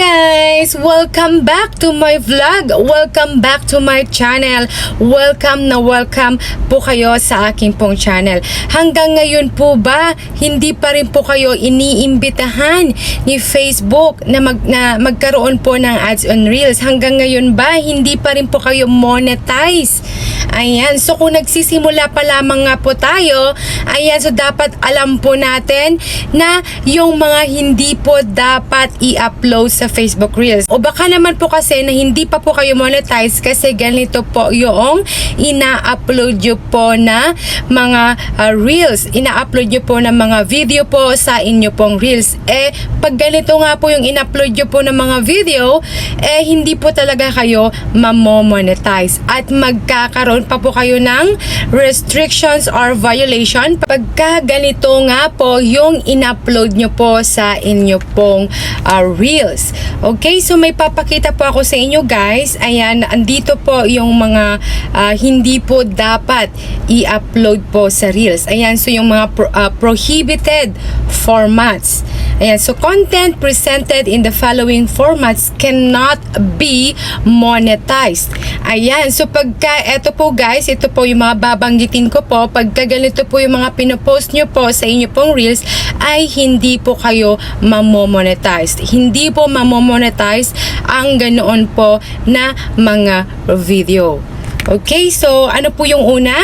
guys! Welcome back to my vlog! Welcome back to my channel! Welcome na welcome po kayo sa aking pong channel. Hanggang ngayon po ba, hindi pa rin po kayo iniimbitahan ni Facebook na, mag, na magkaroon po ng ads on Reels? Hanggang ngayon ba, hindi pa rin po kayo monetize? Ayan, so kung nagsisimula pa lamang nga po tayo, ayan, so dapat alam po natin na yung mga hindi po dapat i-upload sa Facebook Reels. O baka naman po kasi na hindi pa po kayo monetize kasi ganito po yung ina-upload nyo po na mga uh, Reels. Ina-upload nyo po ng mga video po sa inyo pong Reels. Eh, pag ganito nga po yung in-upload nyo po ng mga video, eh, hindi po talaga kayo mamomonetize. At magkakaroon pa po kayo ng restrictions or violation pagka ganito nga po yung in-upload nyo po sa inyo pong uh, Reels. Okay, so may papakita po ako sa inyo guys. Ayan, andito po yung mga uh, hindi po dapat i-upload po sa Reels. Ayan, so yung mga pro- uh, prohibited formats. Ayan, so content presented in the following formats cannot be monetized. Ayan, so pagka, eto po guys, ito po yung mga babanggitin ko po, pagka ganito po yung mga pinopost nyo po sa inyo pong Reels, ay hindi po kayo mamomonetize. Hindi po mamomonetize ang ganoon po na mga video. Okay, so ano po yung una?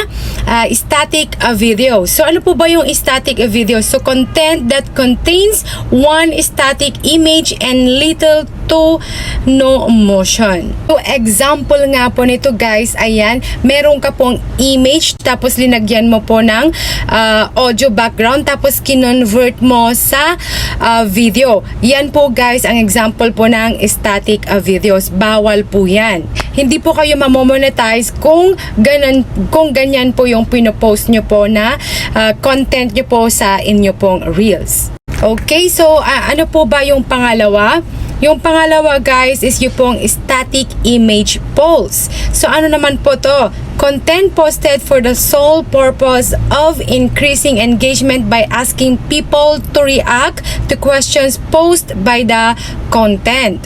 Uh, static uh, video. So ano po ba yung static uh, video? So content that contains one static image and little to no motion. So example nga po nito guys, ayan, meron ka pong image tapos linagyan mo po ng uh, audio background tapos kinonvert mo sa uh, video. Yan po guys ang example po ng static uh, videos. Bawal po yan. Hindi po kayo mamomonetize kung ganun, kung ganyan po yung pinopost nyo po na uh, content nyo po sa inyo pong reels. Okay, so uh, ano po ba yung pangalawa? Yung pangalawa guys is yung pong static image polls. So ano naman po to? Content posted for the sole purpose of increasing engagement by asking people to react to questions posed by the content.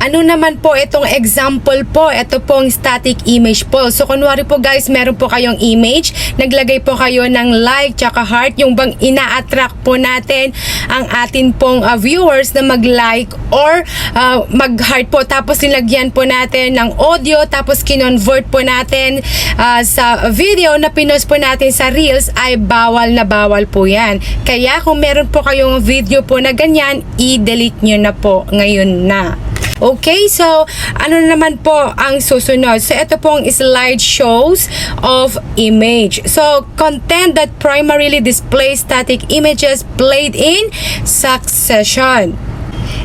Ano naman po itong example po? Ito pong static image poll. So, kunwari po guys, meron po kayong image, naglagay po kayo ng like tsaka heart, yung bang ina-attract po natin ang atin pong uh, viewers na mag-like or uh, mag-heart po. Tapos, nilagyan po natin ng audio, tapos kinonvert po natin uh, sa video na pinost po natin sa Reels, ay bawal na bawal po yan. Kaya, kung meron po kayong video po na ganyan, i-delete nyo na po ngayon na. Okay, so ano naman po ang susunod? So ito pong slide shows of image. So content that primarily displays static images played in succession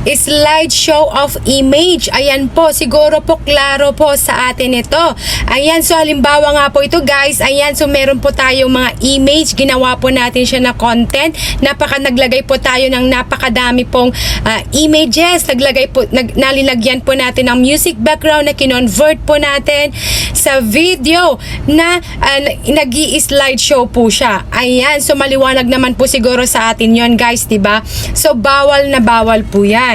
slideshow of image. Ayan po, siguro po klaro po sa atin ito. Ayan, so halimbawa nga po ito guys, ayan, so meron po tayong mga image, ginawa po natin siya na content. Napaka naglagay po tayo ng napakadami pong uh, images, naglagay po, nag, nalinagyan po natin ng music background na kinonvert po natin sa video na uh, nag slideshow po siya. Ayan, so maliwanag naman po siguro sa atin yon guys, 'di ba? So bawal na bawal po 'yan.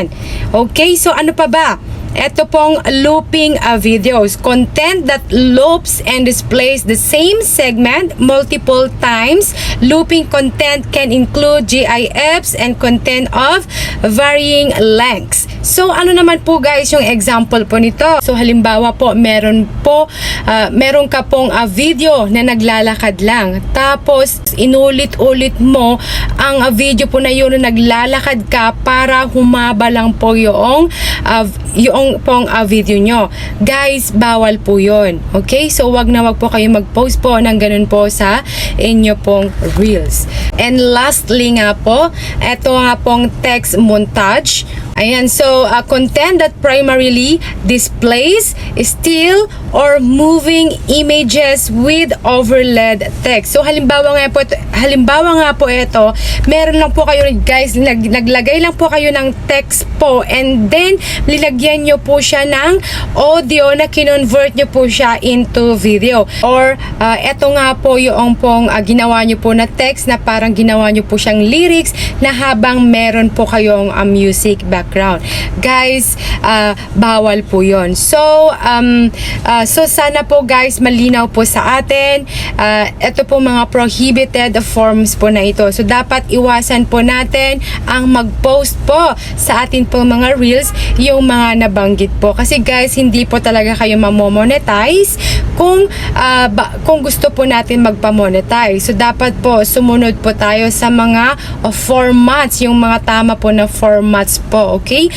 Okay, so ano pa ba? Ito pong looping uh, videos. Content that loops and displays the same segment multiple times. Looping content can include GIFs and content of varying lengths. So, ano naman po guys yung example po nito? So, halimbawa po, meron po, uh, meron ka pong uh, video na naglalakad lang. Tapos, inulit-ulit mo ang uh, video po na yun na naglalakad ka para humaba lang po yung, uh, yung pong uh, video nyo. Guys, bawal po yun. Okay? So, wag na wag po kayo mag-post po ng ganun po sa inyo pong Reels. And lastly nga po, eto nga pong text montage. Ayan, so uh, content that primarily displays still or moving images with overlaid text. So halimbawa nga po halimbawa nga po ito, meron lang po kayo guys nag, naglagay lang po kayo ng text po and then lilagyan nyo po siya ng audio na kinonvert nyo po siya into video. Or uh, ito nga po yung pong uh, ginawa nyo po na text na para parang ginawa nyo po siyang lyrics na habang meron po kayong um, music background. Guys, ah, bawal po yon So, um, ah, so sana po guys, malinaw po sa atin. Ah, ito po mga prohibited forms po na ito. So, dapat iwasan po natin ang mag-post po sa atin po mga reels yung mga nabanggit po. Kasi guys, hindi po talaga kayo mamomonetize kung, ah, ba- kung gusto po natin magpa-monetize. So, dapat po sumunod po tayo sa mga uh, formats, yung mga tama po na formats po, okay?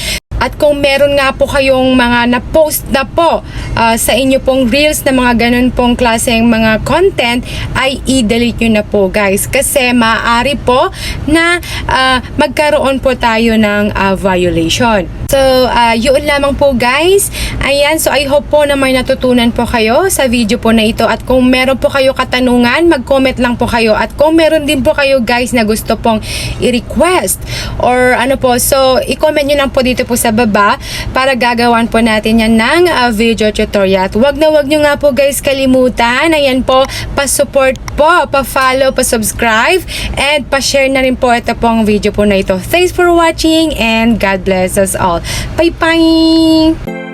At kung meron nga po kayong mga na-post na po ah, sa inyo pong reels na mga ganun pong klaseng mga content, ay i-delete nyo na po guys. Kasi maaari po na ah, magkaroon po tayo ng ah, violation. So, ah, yun lamang po guys. Ayan, so I hope po na may natutunan po kayo sa video po na ito. At kung meron po kayo katanungan, mag-comment lang po kayo. At kung meron din po kayo guys na gusto pong i-request or ano po, so i-comment nyo lang po dito po sa baba para gagawan po natin yan ng ah, video tutorial. At wag na wag nyo nga po guys kalimutan. Ayan po, pa-support po, pa-follow, pa-subscribe, and pa-share na rin po ito pong video po na ito. Thanks for watching and God bless us all. Bye-bye!